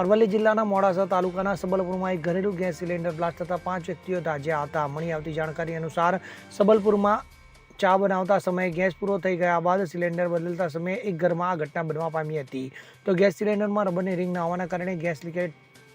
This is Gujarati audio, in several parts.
અરવલ્લી જિલ્લાના મોડાસા તાલુકાના સબલપુરમાં એક ઘરેલું ગેસ સિલિન્ડર બ્લાસ્ટ થતાં પાંચ વ્યક્તિઓ તાજ્યા હતા. મળી આવતી જાણકારી અનુસાર સબલપુરમાં ચા બનાવતા સમયે ગેસ પૂરો થઈ ગયા બાદ સિલિન્ડર બદલતા સમયે એક ઘરમાં આ ઘટના બનવા પામી હતી. તો ગેસ સિલિન્ડરમાં રબરની રિંગ ના હોવાના કારણે ગેસ લીકેજ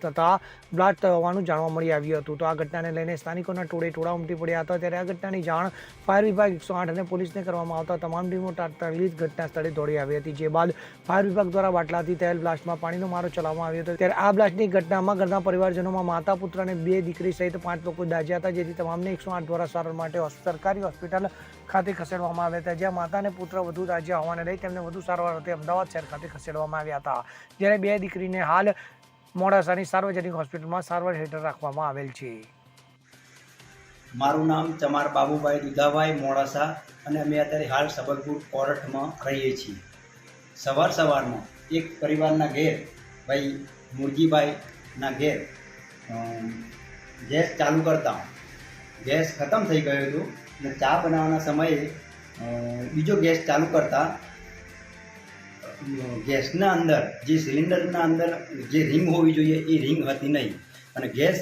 થતાં બ્લાસ્ટ હોવાનું જાણવા મળી આવ્યું હતું. તો આ ઘટનાને લઈને સ્થાનિકોના ટોળે ટોળા ઉમટી પડ્યા હતા. ત્યારે આ ઘટનાની જાણ ફાયર વિભાગ એકસો આઠ અને પોલીસને કરવામાં આવતા તમામ ટીમો તાત્કાલિક ઘટના સ્થળે દોડી આવી હતી. જે બાદ ફાયર વિભાગ દ્વારા બાટલાથી થયેલ બ્લાસ્ટમાં પાણીનો મારો ચલાવવામાં આવ્યો હતો. ત્યારે આ બ્લાસ્ટની ઘટનામાં ઘરના પરિવારજનોમાં માતા પુત્ર અને બે દીકરી સહિત પાંચ લોકો દાઝ્યા હતા, જેથી તમામને એકસો આઠ દ્વારા સારવાર માટે સરકારી હોસ્પિટલ ખાતે ખસેડવામાં આવ્યા હતા. જ્યાં માતા અને પુત્ર વધુ રાજ્ય હોવાને લઈ તેમને વધુ સારવાર અર્થે અમદાવાદ શહેર ખાતે ખસેડવામાં આવ્યા હતા. જ્યારે બે દીકરીને હાલ મોડાસાની સાર્વજનિક હોસ્પિટલમાં સારવાર હેઠળ રાખવામાં આવેલ છે. મારું નામ ચમાર બાબુભાઈ દુધાભાઈ મોડાસા અને અમે અત્યારે હાલ સબલપુર કોરટમાં રહીએ છીએ. સવાર સવારમાં એક પરિવારના ઘેર, ભાઈ મુરજીભાઈના ઘેર ગેસ ચાલુ કરતા. ગેસ ખતમ થઈ ગયો હતો અને ચા બનાવવાના સમયે બીજો ગેસ ચાલુ કરતા ગેસના અંદર, જે સિલિન્ડરના અંદર જે રિંગ હોવી જોઈએ, એ રિંગ હતી નહીં. અને ગેસ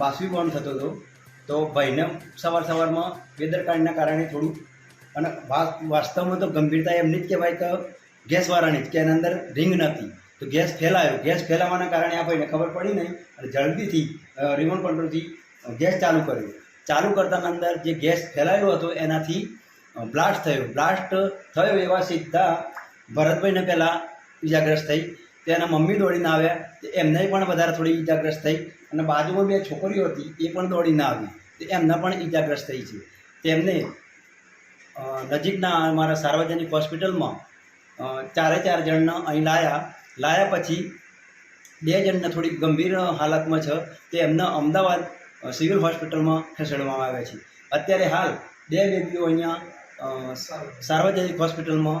બાષ્પીભવન થતો હતો. તો ભાઈને સવાર સવારમાં બેદરકારીના કારણે થોડું, અને વાસ્તવમાં તો ગંભીરતા એમની જ કહેવાય કે ગેસવાળાની જ કે એના અંદર રિંગ નથી. તો ગેસ ફેલાયો. ગેસ ફેલાવાના કારણે આ ભાઈને ખબર પડી નહીં. અને જલ્દીથી રિમોટ કંટ્રોલથી ગેસ ચાલુ કર્યો. ચાલુ કરતાના અંદર જે ગેસ ફેલાયો હતો, એનાથી બ્લાસ્ટ થયો. બ્લાસ્ટ થયો એવા સીધા ભરતભાઈને પહેલાં ઈજાગ્રસ્ત થઈ તેના મમ્મી દોડીને આવ્યા એમને પણ વધારે થોડી ઈજાગ્રસ્ત થઈ અને બાજુમાં બે છોકરીઓ હતી, એ પણ દોડીને આવી એમને પણ ઈજાગ્રસ્ત થઈ છે. તેમને નજીકના અમારા સાર્વજનિક હોસ્પિટલમાં ચારે ચાર જણને અહીં લાયા લાયા પછી બે જણને થોડી ગંભીર હાલતમાં છે, તે એમને અમદાવાદ સિવિલ હોસ્પિટલમાં ખસેડવામાં આવ્યા છે. અત્યારે હાલ બે વ્યક્તિઓ અહીંયા સાર્વજનિક હોસ્પિટલમાં